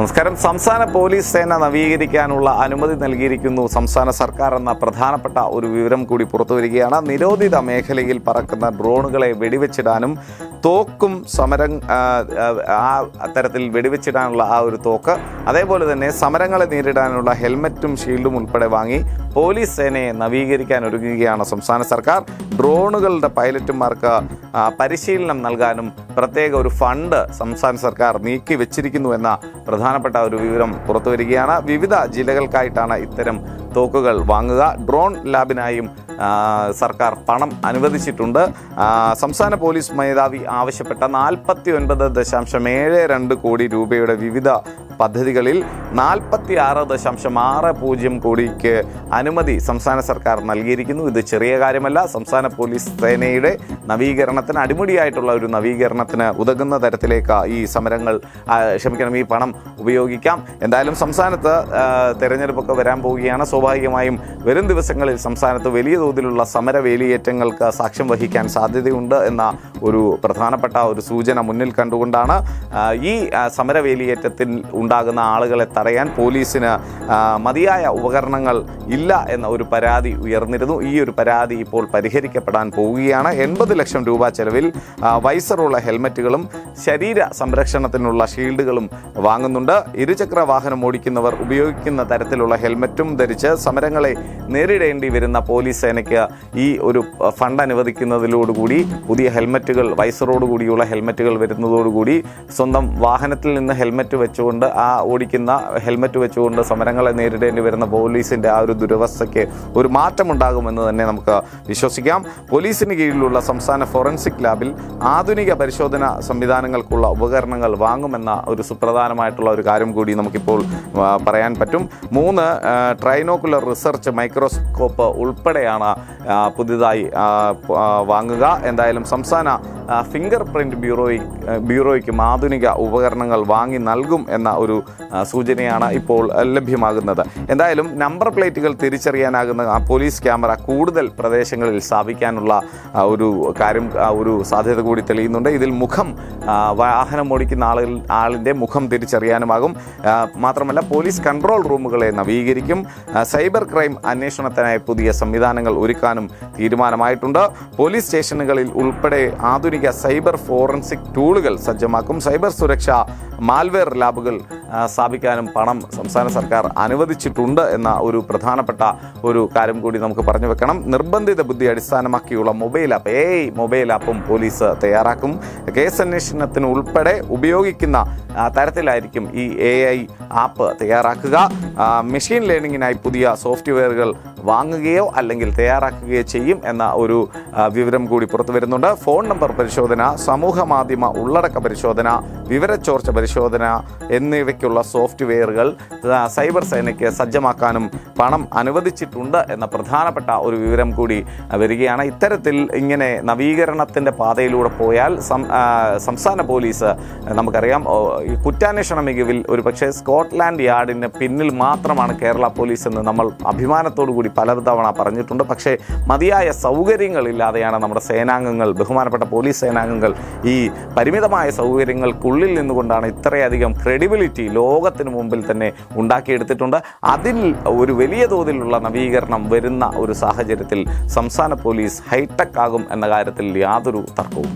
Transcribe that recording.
നമസ്കാരം. സംസ്ഥാന പോലീസ് സേന നവീകരിക്കാനുള്ള അനുമതി നൽകിയിരിക്കുന്നു. സംസ്ഥാന സർക്കാർ എന്ന പ്രധാനപ്പെട്ട ഒരു വിവരം കൂടി പുറത്തുവരികയാണ് നിരോധിത മേഖലയിൽ പറക്കുന്ന ഡ്രോണുകളെ വെടിവെച്ചിടാനും തോക്കും സമരം ആ, തരത്തിൽ വെടിവെച്ചിടാനുള്ള ആ ഒരു തോക്ക് അതേപോലെ തന്നെ സമരങ്ങളെ നേരിടാനുള്ള ഹെൽമറ്റും ഷീൽഡും ഉൾപ്പെടെ വാങ്ങി പോലീസ് സേനയെ നവീകരിക്കാൻ ഒരുങ്ങുകയാണ് സംസ്ഥാന സർക്കാർ. ഡ്രോണുകളുടെ പൈലറ്റുമാർക്ക് പരിശീലനം നൽകാനും പ്രത്യേക ഒരു ഫണ്ട് സംസ്ഥാന സർക്കാർ നീക്കി വെച്ചിരിക്കുന്നു എന്ന പ്രധാനപ്പെട്ട ഒരു വിവരം പുറത്തുവരികയാണ് വിവിധ ജില്ലകൾക്കായിട്ടാണ് ഇത്തരം തോക്കുകൾ വാങ്ങുക. ഡ്രോൺ ലാബിനായും സർക്കാർ പണം അനുവദിച്ചിട്ടുണ്ട്. സംസ്ഥാന പോലീസ് മേധാവി ആവശ്യപ്പെട്ട നാൽപ്പത്തി ഒൻപത് ദശാംശം ഏഴ് രണ്ട് കോടി രൂപയുടെ വിവിധ പദ്ധതികളിൽ നാൽപ്പത്തി ആറ് ദശാംശം ആറ് പൂജ്യം കോടിക്ക് അനുമതി സംസ്ഥാന സർക്കാർ നൽകിയിരിക്കുന്നു. ഇത് ചെറിയ കാര്യമല്ല. സംസ്ഥാന പോലീസ് സേനയുടെ നവീകരണത്തിന് അടിമുടിയായിട്ടുള്ള ഒരു നവീകരണത്തിന് ഉതകുന്ന തരത്തിലേക്ക് ഈ സമരങ്ങൾ ക്ഷമിക്കണം ഈ പണം ഉപയോഗിക്കാം. എന്തായാലും സംസ്ഥാനത്ത് തെരഞ്ഞെടുപ്പൊക്കെ വരാൻ പോവുകയാണ്. സ്വാഭാവികമായും വരും ദിവസങ്ങളിൽ സംസ്ഥാനത്ത് വലിയ തോതിലുള്ള സമര വേലിയേറ്റങ്ങൾക്ക് സാക്ഷ്യം വഹിക്കാൻ സാധ്യതയുണ്ട് എന്ന ഒരു പ്രധാനപ്പെട്ട ഒരു സൂചന മുന്നിൽ കണ്ടുകൊണ്ടാണ് ഈ സമര വേലിയേറ്റത്തിൽ ഉണ്ടാകുന്ന ആളുകളെ തടയാൻ പോലീസിന് മതിയായ ഉപകരണങ്ങൾ ഇല്ല എന്ന ഒരു പരാതി ഉയർന്നിരുന്നു. ഈ ഒരു പരാതി ഇപ്പോൾ പരിഹരിക്കപ്പെടാൻ പോവുകയാണ്. എൺപത് ലക്ഷം രൂപ ചെലവിൽ വൈസറുള്ള ഹെൽമറ്റുകളും ശരീര സംരക്ഷണത്തിനുള്ള ഷീൽഡുകളും വാങ്ങുന്നുണ്ട്. ഇരുചക്ര വാഹനം ഓടിക്കുന്നവർ ഉപയോഗിക്കുന്ന തരത്തിലുള്ള ഹെൽമറ്റും ധരിച്ച് സമരങ്ങളെ നേരിടേണ്ടി വരുന്ന പോലീസ് സേനയ്ക്ക് ഈ ഒരു ഫണ്ട് അനുവദിക്കുന്നതിലോടുകൂടി പുതിയ ഹെൽമറ്റുകൾ വൈസറോടുകൂടിയുള്ള ഹെൽമറ്റുകൾ വരുന്നതോടുകൂടി സ്വന്തം വാഹനത്തിൽ നിന്ന് ഹെൽമറ്റ് വെച്ചുകൊണ്ട് ആ ഓടിക്കുന്ന ഹെൽമറ്റ് വെച്ചുകൊണ്ട് സമരങ്ങളെ നേരിടേണ്ടി വരുന്ന പോലീസിന്റെ ആ ഒരു ദുരവസ്ഥയ്ക്ക് ഒരു മാറ്റമുണ്ടാകുമെന്ന് തന്നെ നമുക്ക് വിശ്വസിക്കാം. പോലീസിന് കീഴിലുള്ള സംസ്ഥാന ഫോറൻസിക് ലാബിൽ ആധുനിക പരിശോധന സംവിധാനങ്ങൾക്കുള്ള ഉപകരണങ്ങൾ വാങ്ങുമെന്ന ഒരു സുപ്രധാനമായിട്ടുള്ള ഒരു കാര്യം കൂടി നമുക്കിപ്പോൾ പറയാൻ പറ്റും. മൂന്ന് ആ, ട്രൈനോക്കുലർ റിസർച്ച് മൈക്രോസ്കോപ്പ് ഉൾപ്പെടെയാണ് പുതിയതായി വാങ്ങുക. എന്തായാലും സംസ്ഥാന ഫിംഗർ പ്രിന്റ് ബ്യൂറോയി ബ്യൂറോയ്ക്കും ആധുനിക ഉപകരണങ്ങൾ വാങ്ങി നൽകും എന്ന ഒരു സൂചനയാണ് ഇപ്പോൾ ലഭ്യമാകുന്നത്. എന്തായാലും നമ്പർ പ്ലേറ്റുകൾ തിരിച്ചറിയാനാകുന്ന പോലീസ് ക്യാമറ കൂടുതൽ പ്രദേശങ്ങളിൽ സ്ഥാപിക്കാനുള്ള ഒരു കാര്യം ഒരു സാധ്യത കൂടി തെളിയുന്നുണ്ട്. ഇതിൽ മുഖം വാഹനം ഓടിക്കുന്ന ആളുകൾ ആളിന്റെ മുഖം തിരിച്ചറിയാനുമാകും. മാത്രമല്ല പോലീസ് കൺട്രോൾ റൂമുകളെ നവീകരിക്കും. സൈബർ ക്രൈം അന്വേഷണത്തിനായി പുതിയ സംവിധാനങ്ങൾ ഒരുക്കാനും തീരുമാനമായിട്ടുണ്ട്. പോലീസ് സ്റ്റേഷനുകളിൽ ഉൾപ്പെടെ ആധുനിക സൈബർ ഫോറൻസിക് ടൂളുകൾ സജ്ജമാക്കും. സൈബർ സുരക്ഷ മാൽവെയർ ലാബുകൾ സ്ഥാപിക്കാനും പണം സംസ്ഥാന സർക്കാർ അനുവദിച്ചിട്ടുണ്ട് എന്ന ഒരു പ്രധാനപ്പെട്ട ഒരു കാര്യം കൂടി നമുക്ക് പറഞ്ഞു വെക്കണം. നിർബന്ധിത ബുദ്ധി അടിസ്ഥാനമാക്കിയുള്ള മൊബൈൽ ആപ്പ് എ മൊബൈൽ ആപ്പും പോലീസ് തയ്യാറാക്കും. കേസ് അന്വേഷണത്തിന് ഉൾപ്പെടെ ഉപയോഗിക്കുന്ന തരത്തിലായിരിക്കും ഈ എ ഐ ആപ്പ് തയ്യാറാക്കുക. മെഷീൻ ലേണിങ്ങിനായി പുതിയ സോഫ്റ്റ്വെയറുകൾ വാങ്ങുകയോ അല്ലെങ്കിൽ തയ്യാറാക്കുകയോ ചെയ്യും എന്ന ഒരു വിവരം കൂടി പുറത്തു വരുന്നുണ്ട്. ഫോൺ നമ്പർ പരിശോധന സമൂഹ മാധ്യമ ഉള്ളടക്ക പരിശോധന വിവരച്ചോർച്ച പരിശോധന എന്നിവയ്ക്കുള്ള സോഫ്റ്റ്വെയറുകൾ സൈബർ സേനയ്ക്ക് സജ്ജമാക്കാനും പണം അനുവദിച്ചിട്ടുണ്ട് എന്ന പ്രധാനപ്പെട്ട ഒരു വിവരം കൂടി വരികയാണ്. ഇത്തരത്തിൽ ഇങ്ങനെ നവീകരണത്തിന്റെ പാതയിലൂടെ പോയാൽ സംസ്ഥാന പോലീസ് നമുക്കറിയാം കുറ്റാന്വേഷണ മികവിൽ ഒരു പക്ഷേ സ്കോട്ട്ലാൻഡ് യാർഡിന് പിന്നിൽ മാത്രമാണ് കേരള പോലീസ് എന്ന് നമ്മൾ അഭിമാനത്തോടു കൂടി പലതവണ പറഞ്ഞിട്ടുണ്ട്. പക്ഷേ മതിയായ സൗകര്യങ്ങളില്ലാതെയാണ് നമ്മുടെ സേനാംഗങ്ങൾ ബഹുമാനപ്പെട്ട പോലീസ് സേനാംഗങ്ങൾ ഈ പരിമിതമായ സൗകര്യങ്ങൾക്കുള്ളിൽ നിന്നുകൊണ്ടാണ് ഇത്രയധികം ക്രെഡിബിലിറ്റി ലോകത്തിന് മുമ്പിൽ തന്നെ ഉണ്ടാക്കിയെടുത്തിട്ടുണ്ട്. അതിൽ ഒരു വലിയ തോതിലുള്ള നവീകരണം വരുന്ന ഒരു സാഹചര്യത്തിൽ സംസ്ഥാന പോലീസ് ഹൈടെക് ആകും എന്ന കാര്യത്തിൽ യാതൊരു തർക്കവും